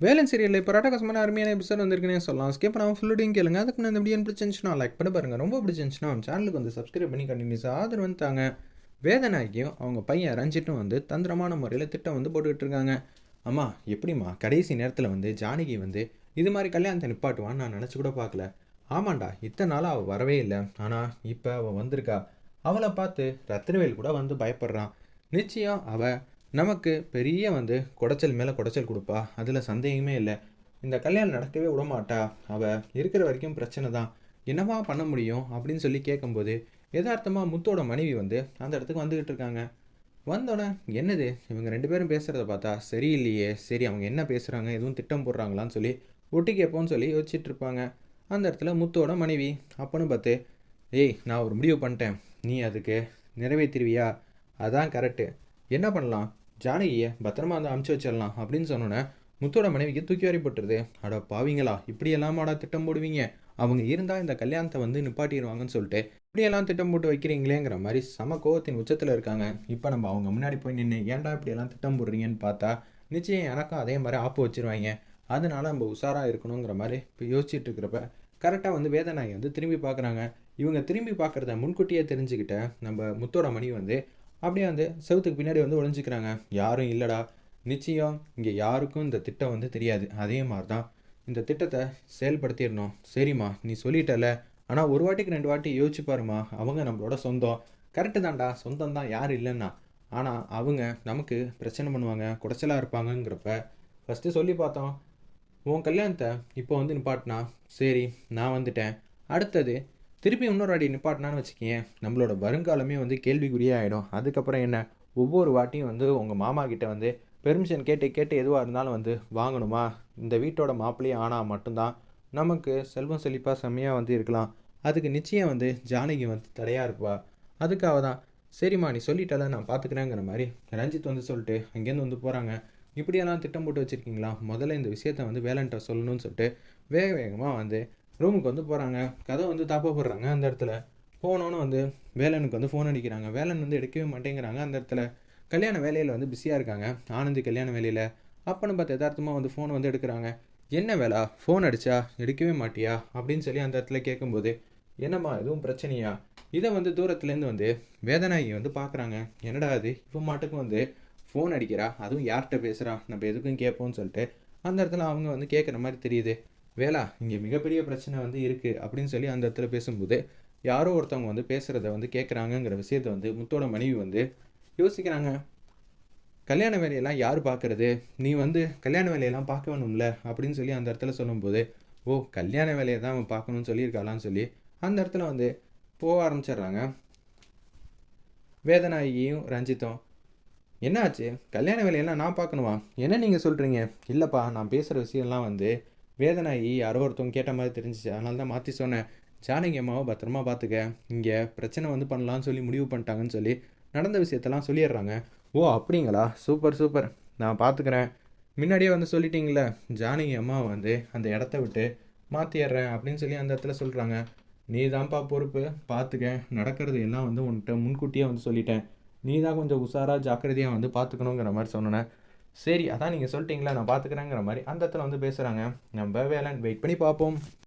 வேலன் சீரியலில் இப்போ ராட்டகாசமான அருமையான எபிசோட் வந்திருக்குன்னே சொல்லலாம். ஸ்கிப் பண்ணாமல் ஃபுல்லோடையும் கேளுங்க. அதுக்கு நான் இந்த வீடியோ பிடிச்சிருந்துச்சுன்னா லைக் பண்ண பாருங்கள் ரொம்ப பிடிச்சிருந்துச்சுன்னா அவன் சேனலுக்கு வந்து சப்ஸ்கிரைப் பண்ணி கண்டினியூஸாக ஆதரவு வந்துட்டாங்க தாங்க அவங்க பையன் ரஞ்சிட்டும் வந்து தந்திரமான முறையில் திட்டம் வந்து போட்டுக்கிட்டு இருக்காங்க. அம்மா எப்படிம்மா? கடைசி நேரத்தில் வந்து ஜானகி வந்து இது மாதிரி கல்யாணத்தை நிப்பாட்டுவான்னு நான் நினச்சி கூட பார்க்கல. ஆமாண்டா இத்தனை நாளாக அவள் வரவே இல்லை. ஆனால் இப்போ அவள் வந்திருக்கா. அவளை பார்த்து ரத்னவேல் கூட வந்து பயப்படுறான். நிச்சயம் அவள் நமக்கு பெரிய வந்து குடைச்சல் மேலே குடைச்சல் கொடுப்பா. அதில் சந்தேகமே இல்லை. இந்த கல்யாணம் நடக்கவே விடமாட்டா. அவள் இருக்கிற வரைக்கும் பிரச்சனை தான். என்னவா பண்ண முடியும் அப்படின்னு சொல்லி கேட்கும்போது எதார்த்தமாக முத்தோட மனைவி வந்து அந்த இடத்துக்கு வந்துக்கிட்டு இருக்காங்க. வந்தோடனே என்னது? இவங்க ரெண்டு பேரும் பேசுகிறத பார்த்தா சரியில்லையே. சரி அவங்க என்ன பேசுகிறாங்க எதுவும் திட்டம் போடுறாங்களான்னு சொல்லி ஒட்டி கேட்போன்னு சொல்லி யோசிச்சுட்டு இருப்பாங்க. அந்த இடத்துல முத்தோட மனைவி அப்பன்னு பார்த்து ஏய் நான் ஒரு முடிவு பண்ணிட்டேன். நீ அதுக்கு நிறைவேற்றிருவியா? அதான் கரெக்டு என்ன பண்ணலாம்? ஜானகியை பத்திரமா வந்து அமுச்சு வச்சிடலாம் அப்படின்னு சொன்னோன்னே முத்தோட மனைவிக்கு தூக்கி வாரி போட்டுருது அட இப்படியெல்லாம் ஆடா திட்டம் போடுவீங்க? அவங்க இருந்தால் இந்த கல்யாணத்தை வந்து நிப்பாட்டிடுவாங்கன்னு சொல்லிட்டு இப்படியெல்லாம் திட்டம் போட்டு வைக்கிறீங்களேங்கிற மாதிரி சம கோவத்தின் உச்சத்தில் இருக்காங்க. இப்போ நம்ம அவங்க முன்னாடி போய் நின்று ஏன்டா இப்படியெல்லாம் திட்டம் போடுறீங்கன்னு பார்த்தா நிச்சயம் எனக்கும் அதே மாதிரி ஆப்பு வச்சுருவாங்க. அதனால நம்ம உஷாராக இருக்கணுங்கிற மாதிரி இப்போ யோசிச்சுட்டு இருக்கிறப்ப கரெக்டாக வந்து வேதநாயகி வந்து திரும்பி பார்க்குறாங்க. இவங்க திரும்பி பார்க்குறத முன்கூட்டியே தெரிஞ்சுக்கிட்ட நம்ம முத்தோட மணி வந்து அப்படியே வந்து செவத்துக்கு பின்னாடி வந்து ஒழிஞ்சிக்கிறாங்க யாரும் இல்லைடா. நிச்சயம் இங்கே யாருக்கும் இந்த திட்டம் வந்து தெரியாது. அதே மாதிரி தான் இந்த திட்டத்தை செயல்படுத்திடணும். சரிம்மா நீ சொல்லிட்டல. ஆனால் ஒரு வாட்டிக்கு ரெண்டு வாட்டி யோசிச்சு பாருமா அவங்க நம்மளோட சொந்தம். கரெக்டு தான்டா. சொந்தம் தான் யார் இல்லைன்னா. ஆனால் அவங்க நமக்கு பிரச்சனை பண்ணுவாங்க. குடைச்சலாக இருப்பாங்கங்கிறப்ப ஃபஸ்ட்டு சொல்லி பார்த்தோம். உன் கல்யாணத்தை இப்போ வந்து நிப்பாட்டினா? சரி நான் வந்துட்டேன். அடுத்தது திருப்பி இன்னொரு வாட்டி நிப்பாட்டினான்னு வச்சுக்கேன் நம்மளோட வருங்காலமே வந்து கேள்விக்குறியே ஆகிடும் அதுக்கப்புறம் என்ன? ஒவ்வொரு வாட்டியும் வந்து உங்கள் மாமா கிட்டே வந்து பெர்மிஷன் கேட்டு கேட்டு எதுவாக இருந்தாலும் வந்து வாங்கணுமா? இந்த வீட்டோட மாப்பிள்ளையே ஆனால் மட்டும்தான். நமக்கு செல்வம் செழிப்பாக செம்மையாக வந்து இருக்கலாம். அதுக்கு நிச்சயம் வந்து ஜானகி வந்து தடையாக இருப்பா. அதுக்காக தான் சரிம்மா நீ சொல்லிட்டால நான் பார்த்துக்கிறேங்கிற மாதிரி ரஞ்சித் வந்து சொல்லிட்டு அங்கேருந்து வந்து போகிறாங்க இப்படியெல்லாம் திட்டம் போட்டு வச்சுருக்கீங்களா? முதல்ல இந்த விஷயத்த வந்து வேலன்ட்ட சொல்லணும்னு சொல்லிட்டு வேக வேகமாக வந்து ரூமுக்கு வந்து போகிறாங்க கதை வந்து தாப்பா போடுறாங்க அந்த இடத்துல. போனோன்னு வந்து வேலனுக்கு வந்து ஃபோன் அடிக்கிறாங்க. வேலன் வந்து எடுக்கவே மாட்டேங்கிறாங்க அந்த இடத்துல. கல்யாண வேலையில் வந்து பிஸியாக இருக்காங்க. ஆனந்தி கல்யாண வேலையில். அப்பன்னு பார்த்து யதார்த்தமாக வந்து ஃபோன் வந்து எடுக்கிறாங்க. என்ன வேலா? ஃபோன் அடித்தா எடுக்கவே மாட்டியா? அப்படின்னு சொல்லி அந்த இடத்துல கேட்கும்போது என்னம்மா எதுவும் பிரச்சனையா? இதை வந்து தூரத்துலேருந்து வந்து வேதனாகி வந்து பார்க்குறாங்க என்னடா அது இப்போ மாட்டுக்கு வந்து ஃபோன் அடிக்கிறா? அதுவும் யார்கிட்ட பேசுகிறா நம்ம எதுக்கும் கேட்போம்னு சொல்லிட்டு. அந்த இடத்துல அவங்க வந்து கேட்குற மாதிரி தெரியுது. வேலா இங்கே மிகப்பெரிய பிரச்சனை வந்து இருக்குது அப்படின்னு சொல்லி அந்த இடத்துல பேசும்போது யாரோ ஒருத்தவங்க வந்து பேசுகிறத வந்து கேட்குறாங்கங்கிற விஷயத்தை வந்து முத்தோட மனைவி வந்து யோசிக்கிறாங்க. கல்யாண வேலையெல்லாம் யார் பார்க்குறது நீ வந்து கல்யாண வேலையெல்லாம் பார்க்க வேணும்ல அப்படின்னு சொல்லி அந்த இடத்துல சொல்லும்போது ஓ கல்யாண வேலையை தான் அவன் பார்க்கணும்னு சொல்லியிருக்காளான்னு சொல்லி அந்த இடத்துல வந்து போக ஆரம்பிச்சிடுறாங்க. வேதனாயியும் ரஞ்சித்தும் என்னாச்சு? கல்யாண வேலையெல்லாம் நான் பார்க்கணுமா? என்ன நீங்கள் சொல்கிறீங்க இல்லைப்பா நான் பேசுகிற விஷயம்லாம் வந்து வேதனாயி யாரோ ஒருத்தவங்க கேட்ட மாதிரி தெரிஞ்சிச்சு. அதனால தான் மாற்றி சொன்னேன். ஜானகி அம்மாவை பத்திரமா பார்த்துக்க இங்கே பிரச்சனை வந்து பண்ணலான்னு சொல்லி முடிவு பண்ணிட்டாங்கன்னு சொல்லி நடந்த விஷயத்தெல்லாம் சொல்லிடுறாங்க. ஓ அப்படிங்களா? Super super. நான் பார்த்துக்கிறேன் முன்னாடியே வந்து சொல்லிட்டீங்களே ஜானகி அம்மா வந்து அந்த இடத்த விட்டு மாற்றிடுறேன் அப்படின்னு சொல்லி அந்த இடத்துல சொல்கிறாங்க நீ தான்ப்பா பொறுப்பு. பார்த்துக்க நடக்கிறது எல்லாம் வந்து உன்கிட்ட முன்கூட்டியே வந்து சொல்லிட்டேன். நீ தான் கொஞ்சம் உஷாராக ஜாக்கிரதையாக வந்து பார்த்துக்கணுங்கிற மாதிரி சொன்னேன். சரி அதான் நீங்கள் சொல்லிட்டீங்களா நான் பார்த்துக்கிறேங்கிற மாதிரி அந்த இடத்துல வந்து பேசுகிறாங்க நம்ம வேலைன்னு வெயிட் பண்ணி பார்ப்போம்.